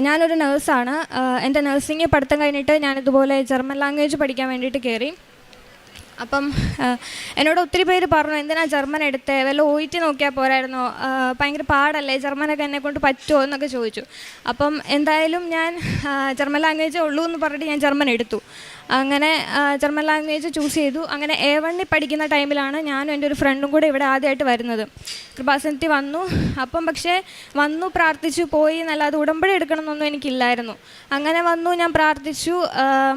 ഞാനൊരു നേഴ്സാണ് എന്റെ നഴ്സിംഗ് പഠിത്തം കഴിഞ്ഞിട്ട് ഞാനിതുപോലെ ജർമ്മൻ ലാംഗ്വേജ് പഠിക്കാൻ വേണ്ടിയിട്ട് കയറി അപ്പം എന്നോട് ഒത്തിരി പേര് പറഞ്ഞു എന്തിനാ ജർമ്മൻ എടുത്തേ? വല്ല ഒ ടി നോക്കിയാൽ പോരായിരുന്നോ? ഭയങ്കര പാടല്ലേ? ജർമ്മനൊക്കെ എന്നെ കൊണ്ട് പറ്റുമോ എന്നൊക്കെ ചോദിച്ചു. അപ്പം എന്തായാലും ഞാൻ ജർമ്മൻ ലാംഗ്വേജേ ഉള്ളൂ എന്ന് പറഞ്ഞിട്ട് ഞാൻ ജർമ്മൻ എടുത്തു. അങ്ങനെ ജർമ്മൻ ലാംഗ്വേജ് ചൂസ് ചെയ്തു. അങ്ങനെ എ വണ്ണിൽ പഠിക്കുന്ന ടൈമിലാണ് ഞാനും എന്റെ ഒരു ഫ്രണ്ടും കൂടെ ഇവിടെ ആദ്യമായിട്ട് വരുന്നത്. കൃപാസനത്തിൽ വന്നു. അപ്പം പക്ഷേ വന്നു പ്രാർത്ഥിച്ചു പോയി എന്നല്ലാതെ ഉടമ്പടി എടുക്കണമെന്നൊന്നും എനിക്കില്ലായിരുന്നു. അങ്ങനെ വന്നു ഞാൻ പ്രാർത്ഥിച്ചു.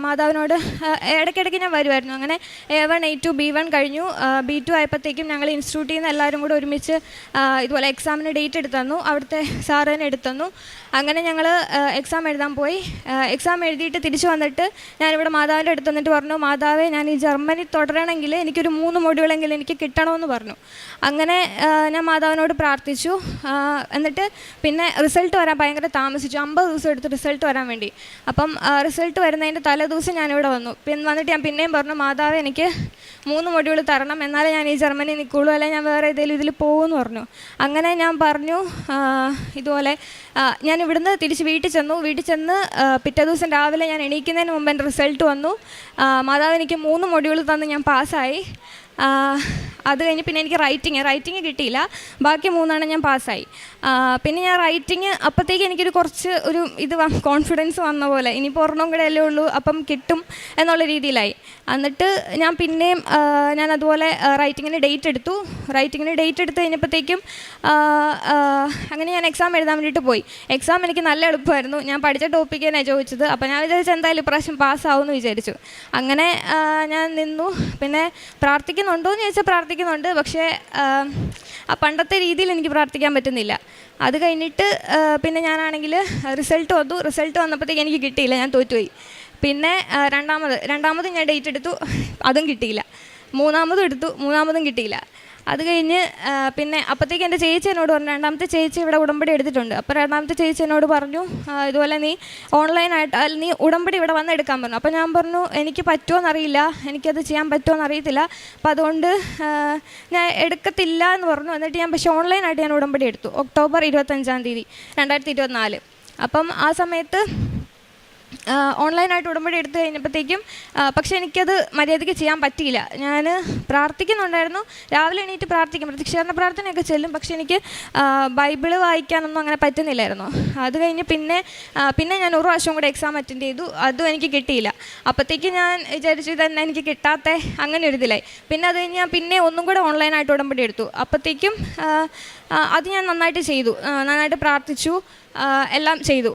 മാതാവിനോട് ഇടയ്ക്കിടയ്ക്ക് ഞാൻ വരുമായിരുന്നു. അങ്ങനെ A one A two B one കഴിഞ്ഞു. ബി ടു ആയപ്പോഴത്തേക്കും ഞങ്ങൾ ഇൻസ്റ്റിറ്റ്യൂട്ടിൽ നിന്ന് എല്ലാവരും കൂടെ ഒരുമിച്ച് ഇതുപോലെ എക്സാമിന് ഡേറ്റ് എടുത്തു തന്നു. അവിടുത്തെ സാറ് തന്നെ എടുത്തു തന്നു. അങ്ങനെ ഞങ്ങൾ എക്സാം എഴുതാൻ പോയി. എക്സാം എഴുതിയിട്ട് തിരിച്ചു വന്നിട്ട് ഞാനിവിടെ മാതാവിന്റെ അടുത്ത് വന്നിട്ട് പറഞ്ഞു മാതാവേ ഞാൻ ഈ ജർമ്മനി തുടരണമെങ്കിൽ എനിക്കൊരു മൂന്ന് മൊഡ്യൂളെങ്കിലും എനിക്ക് കിട്ടണമെന്ന് പറഞ്ഞു. അങ്ങനെ ഞാൻ മാതാവിനോട് പ്രാർത്ഥിച്ചു. എന്നിട്ട് പിന്നെ റിസൾട്ട് വരാൻ ഭയങ്കര താമസിച്ചു. അമ്പത് ദിവസം എടുത്ത് റിസൾട്ട് വരാൻ വേണ്ടി. അപ്പം റിസൾട്ട് വരുന്നതിന്റെ തലേ ദിവസം ഞാനിവിടെ വന്നു. പിന്നെ വന്നിട്ട് ഞാൻ പിന്നെയും പറഞ്ഞു മാതാവ് എനിക്ക് മൂന്ന് മൊഡ്യൂൾ തരണം. എന്നാലേ ഞാൻ ഈ ജർമ്മനി നിൽക്കുള്ളൂ അല്ലെങ്കിൽ ഞാൻ വേറെ ഏതെങ്കിലും ഇതിൽ പോകുമെന്ന് പറഞ്ഞു. അങ്ങനെ ഞാൻ പറഞ്ഞു ഇതുപോലെ ഞാൻ ഇവിടുന്ന് തിരിച്ച് വീട്ടിൽ ചെന്നു. വീട്ടിൽ ചെന്ന് പിറ്റേ ദിവസം രാവിലെ ഞാൻ എണീക്കുന്നതിന് മുമ്പ് എന്റെ റിസൾട്ട് വന്നു. മാതാവ് എനിക്ക് മൂന്ന് മൊഡ്യൂൾ തന്ന് ഞാൻ പാസ്സായി. അത് കഴിഞ്ഞ് പിന്നെ എനിക്ക് റൈറ്റിങ് റൈറ്റിങ് കിട്ടിയില്ല. ബാക്കി മൂന്നാണ് ഞാൻ പാസ്സായി. പിന്നെ ഞാൻ റൈറ്റിങ് അപ്പോഴത്തേക്ക് എനിക്കൊരു കുറച്ച് ഒരു ഇത് കോൺഫിഡൻസ് വന്ന പോലെ. ഇനിയിപ്പോൾ ഒരെണ്ണം കൂടെ അല്ലേ ഉള്ളൂ അപ്പം കിട്ടും എന്നുള്ള രീതിയിലായി. എന്നിട്ട് ഞാൻ പിന്നെയും ഞാൻ അതുപോലെ റൈറ്റിങ്ങിന് ഡേറ്റ് എടുത്തു. റൈറ്റിങ്ങിന് ഡേറ്റ് എടുത്ത് കഴിഞ്ഞപ്പോഴത്തേക്കും അങ്ങനെ ഞാൻ എക്സാം എഴുതാൻ വേണ്ടിയിട്ട് പോയി. എക്സാം എനിക്ക് നല്ല എളുപ്പമായിരുന്നു. ഞാൻ പഠിച്ച ടോപ്പിക്ക് തന്നെ ചോദിച്ചത്. അപ്പോൾ ഞാൻ വിചാരിച്ചു എന്തായാലും ഇപ്രാവശ്യം പാസ്സാവുമെന്ന് വിചാരിച്ചു. അങ്ങനെ ഞാൻ നിന്നു. പിന്നെ പ്രാർത്ഥിക്കുന്നുണ്ടോ എന്ന് ചോദിച്ചാൽ പ്രാർത്ഥിക്കുന്നുണ്ട്. പക്ഷേ പണ്ടത്തെ രീതിയിൽ എനിക്ക് പ്രാർത്ഥിക്കാൻ പറ്റുന്നില്ല. അത് കഴിഞ്ഞിട്ട് പിന്നെ ഞാനാണെങ്കിൽ റിസൾട്ട് വന്നു. റിസൾട്ട് വന്നപ്പോഴത്തേക്ക് എനിക്ക് കിട്ടിയില്ല. ഞാൻ തോറ്റുപോയി. പിന്നെ രണ്ടാമത് രണ്ടാമത് ഞാൻ ഡേറ്റ് എടുത്തു. അതും കിട്ടിയില്ല. മൂന്നാമതും എടുത്തു. മൂന്നാമതും കിട്ടിയില്ല. അത് കഴിഞ്ഞ് പിന്നെ അപ്പോഴത്തേക്ക് എന്റെ ചേച്ചി എന്നോട് പറഞ്ഞു രണ്ടാമത്തെ ചേച്ചി ഇവിടെ ഉടമ്പടി എടുത്തിട്ടുണ്ട്. അപ്പോൾ രണ്ടാമത്തെ ചേച്ചി എന്നോട് പറഞ്ഞു ഇതുപോലെ നീ ഓൺലൈനായിട്ട് നീ ഉടമ്പടി ഇവിടെ വന്ന് എടുക്കാൻ പറഞ്ഞു. അപ്പോൾ ഞാൻ പറഞ്ഞു എനിക്ക് പറ്റുമോ എന്നറിയില്ല എനിക്കത് ചെയ്യാൻ പറ്റുമോ എന്നറിയത്തില്ല. അപ്പോൾ അതുകൊണ്ട് ഞാൻ എടുക്കത്തില്ല എന്ന് പറഞ്ഞു. എന്നിട്ട് ഞാൻ പക്ഷേ ഓൺലൈനായിട്ട് ഞാൻ ഉടമ്പടി എടുത്തു. ഒക്ടോബർ ഇരുപത്തഞ്ചാം തീയതി രണ്ടായിരത്തി ഇരുപത്തിനാല്. അപ്പം ആ സമയത്ത് ഓൺലൈനായിട്ട് ഉടമ്പടി എടുത്തു കഴിഞ്ഞപ്പോഴത്തേക്കും പക്ഷേ എനിക്കത് മര്യാദയ്ക്ക് ചെയ്യാൻ പറ്റിയില്ല. ഞാൻ പ്രാർത്ഥിക്കുന്നുണ്ടായിരുന്നു. രാവിലെ എണീറ്റ് പ്രാർത്ഥിക്കും. പ്രത്യക്ഷീകരണ പ്രാർത്ഥനയൊക്കെ ചെല്ലും. പക്ഷേ എനിക്ക് ബൈബിൾ വായിക്കാനൊന്നും അങ്ങനെ പറ്റുന്നില്ലായിരുന്നു. അത് കഴിഞ്ഞ് പിന്നെ പിന്നെ ഞാൻ ഒരു പ്രാവശ്യം കൂടെ എക്സാം അറ്റൻഡ് ചെയ്തു. അതും എനിക്ക് കിട്ടിയില്ല. അപ്പോഴത്തേക്ക് ഞാൻ വിചാരിച്ചു ഇതന്നെ എനിക്ക് കിട്ടാത്ത. അങ്ങനെ ഒരു ഇതിലായി. പിന്നെ അത് കഴിഞ്ഞ് ഞാൻ പിന്നെ ഒന്നും കൂടെ ഓൺലൈനായിട്ട് ഉടമ്പടി എടുത്തു. അപ്പോഴത്തേക്കും അത് ഞാൻ നന്നായിട്ട് ചെയ്തു. നന്നായിട്ട് പ്രാർത്ഥിച്ചു. എല്ലാം ചെയ്തു.